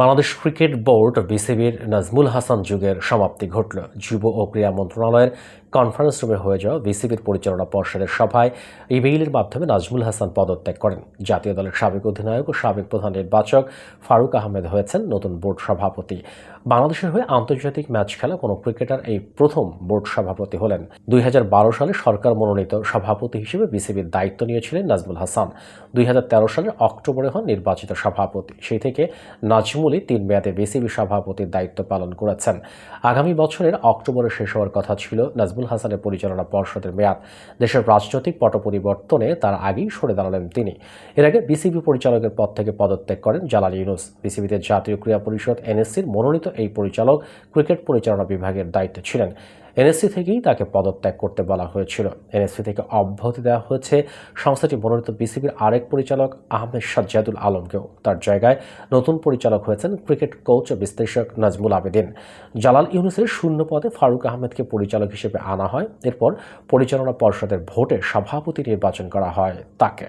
Bangladesh cricket board, বিসিবির নাজমুল হাসান যুগের সমাপ্তি ঘটল। যুব ও ক্রীড়া মন্ত্রণালয়ের কনফারেন্স রুমে হয়ে যাওয়া বিসিবির পরিচালনা পর্ষদের সভায় ইমেইলের মাধ্যমে নাজমুল হাসান পদত্যাগ করেন। জাতীয় দলের সাবেক অধিনায়ক ও সাবেক প্রধান নির্বাচক ফারুক আহমেদ হয়েছেন নতুন বোর্ড সভাপতি। বাংলাদেশের হয়ে আন্তর্জাতিক ম্যাচ খেলা কোনো ক্রিকেটার এই প্রথম বোর্ড সভাপতি হলেন। দুই হাজার বারো সালে সরকার মনোনীত সভাপতি হিসেবে বিসিবির দায়িত্ব নিয়েছিলেন নাজমুল হাসান। দু হাজার তেরো সালের অক্টোবরে হন নির্বাচিত সভাপতি। সেই থেকে নাজমুলই তিন মেয়াদে বিসিবি সভাপতির দায়িত্ব পালন করেছেন। আগামী বছরের অক্টোবরে শেষ হওয়ার কথা ছিল নাজমুল হাসানের পরিচালনা পর্ষদের মেয়াদ। দেশের রাজনৈতিক পট পরিবর্তনে তার আগেই সরে দাঁড়ালেন তিনি। এর আগে বিসিবি পরিচালকের পদ থেকে পদত্যাগ করেন জালাল ইউনুস। বিসিবিতে জাতীয় ক্রীড়া পরিষদ এনএসসির মনোনীত এই পরিচালক ক্রিকেট পরিচালনা বিভাগের দায়িত্বে ছিলেন। এনএসসি থেকেই তাকে পদত্যাগ করতে বলা হয়েছিল। এনএসসি থেকে অব্যাহতি দেওয়া হয়েছে সংস্থাটি মনোনীত বিসিবির আরেক পরিচালক আহমেদ সাজ্জাদুল আলমকেও। তার জায়গায় নতুন পরিচালক হয়েছেন ক্রিকেট কোচ ও বিশ্লেষক নাজমুল আবেদিন। জালাল ইউনুসের শূন্য পদে ফারুক আহমেদকে পরিচালক হিসেবে আনা হয়। এরপর পরিচালনা পর্ষদের ভোটে সভাপতি নির্বাচন করা হয় তাকে।